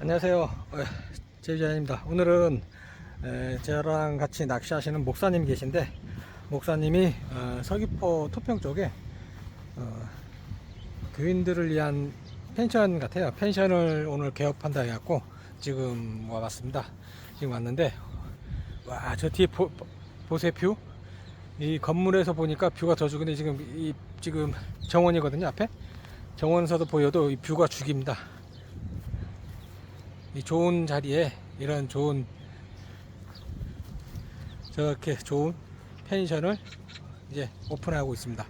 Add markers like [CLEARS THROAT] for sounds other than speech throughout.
안녕하세요. 제주자입니다. 오늘은 에, 저랑 같이 낚시하시는 목사님 계신데 목사님이 어, 서귀포 토평 쪽에 어, 교인들을 위한 펜션 같아요. 펜션을 오늘 개업한다 해갖고 지금 와봤습니다. 지금 왔는데 와 저 뒤에 보, 보세요 뷰. 이 건물에서 보니까 뷰가 더 죽은데 지금 이 지금 정원이거든요 앞에 정원서도 보여도 이 뷰가 죽입니다. 이 좋은 자리에 이런 좋은 저렇게 좋은 펜션을 이제 오픈하고 있습니다.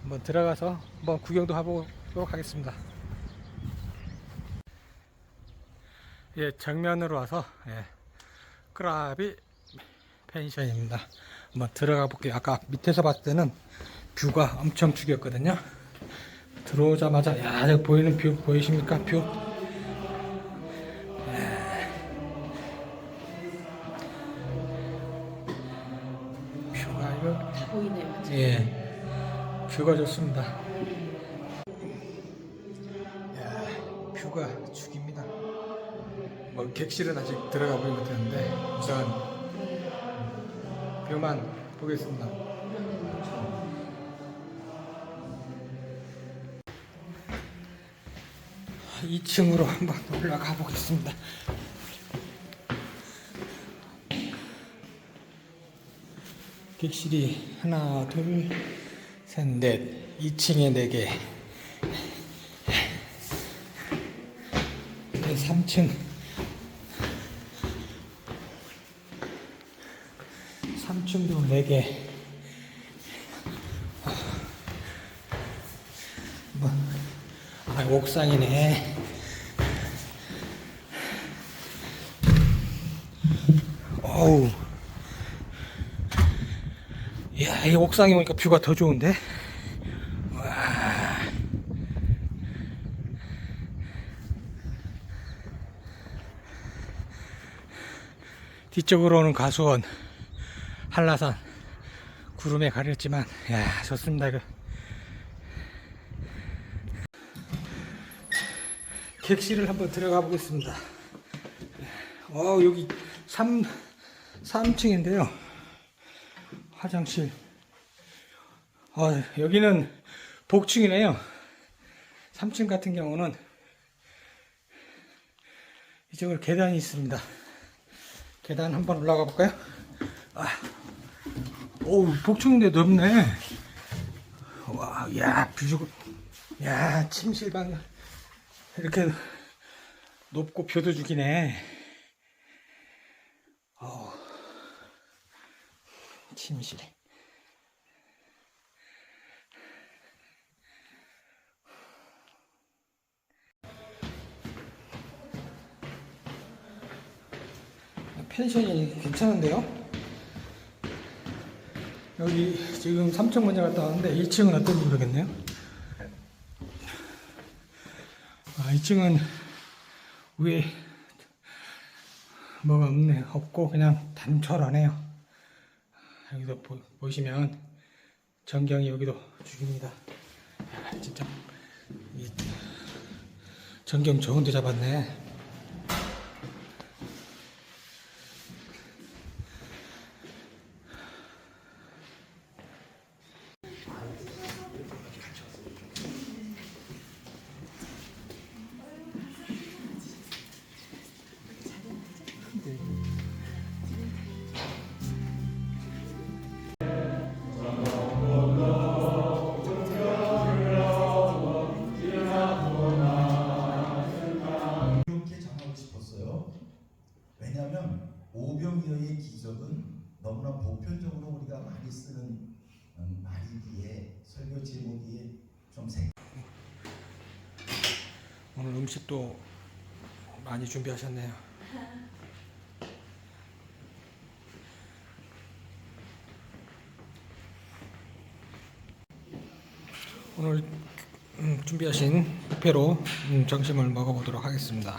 한번 들어가서 한번 구경도 해보도록 하겠습니다. 예, 정면으로 와서 예, 크라비 펜션입니다. 한번 들어가 볼게요. 아까 밑에서 봤을 때는 뷰가 엄청 죽였거든요. 들어오자마자 야, 보이는 뷰 보이십니까? 뷰. 보이네요. 맞죠? 예. 뷰가 좋습니다. 야 뷰가 죽입니다. 뭐 객실은 아직 들어가 보지 못했는데 우선 뷰만 보겠습니다. 2층으로 한번 올라가 보겠습니다 객실이 하나, 둘, 셋, 넷. 2층에 4개. 3층. 3층도 4개. 뭐, 아, 옥상이네. 어우. 이야, 이 옥상에 오니까 뷰가 더 좋은데? 와. 뒤쪽으로는 가수원, 한라산, 구름에 가렸지만, 야, 좋습니다, 이거. 객실을 한번 들어가 보겠습니다. 어, 여기 3, 3층인데요. 화장실. 어, 여기는 복층이네요. 3층 같은 경우는 이쪽으로 계단이 있습니다. 계단 한번 올라가 볼까요? 아, 오, 복층인데 넓네. 와, 야, 뷰, 야, 침실방 이렇게 높고 뷰도 죽이네. 어. 침실. 펜션이 괜찮은데요? 여기 지금 3층 먼저 갔다 왔는데 2층은 어떤지 모르겠네요. 아, 2층은 위에 뭐가 없네 없고 그냥 단촐하네요. 여기도 보, 보시면 전경이 여기도 죽입니다. 아, 진짜 이 전경 좋은데 잡았네. 기적은 너무나 보편적으로 우리가 많이 쓰는 음, 말이기에 설교 제목이 좀 색. 오늘 음식도 많이 준비하셨네요. 오늘 음, 준비하신 뷔페로 음, 점심을 먹어보도록 하겠습니다.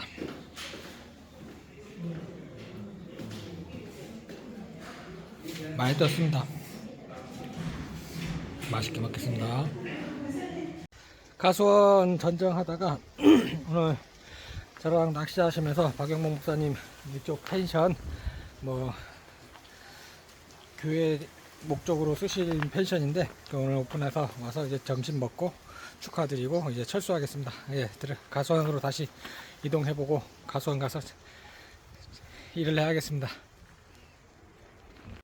많이 떴습니다. 맛있게 먹겠습니다. 가수원 전정하다가 [CLEARS THROAT] 오늘 저랑 낚시하시면서 박영목 목사님 이쪽 펜션 뭐 교회 목적으로 쓰실 펜션인데 그 오늘 오픈해서 와서 이제 점심 먹고 축하드리고 이제 철수하겠습니다. 예, 가수원으로 다시 이동해보고 가수원 가서 일을 해야겠습니다.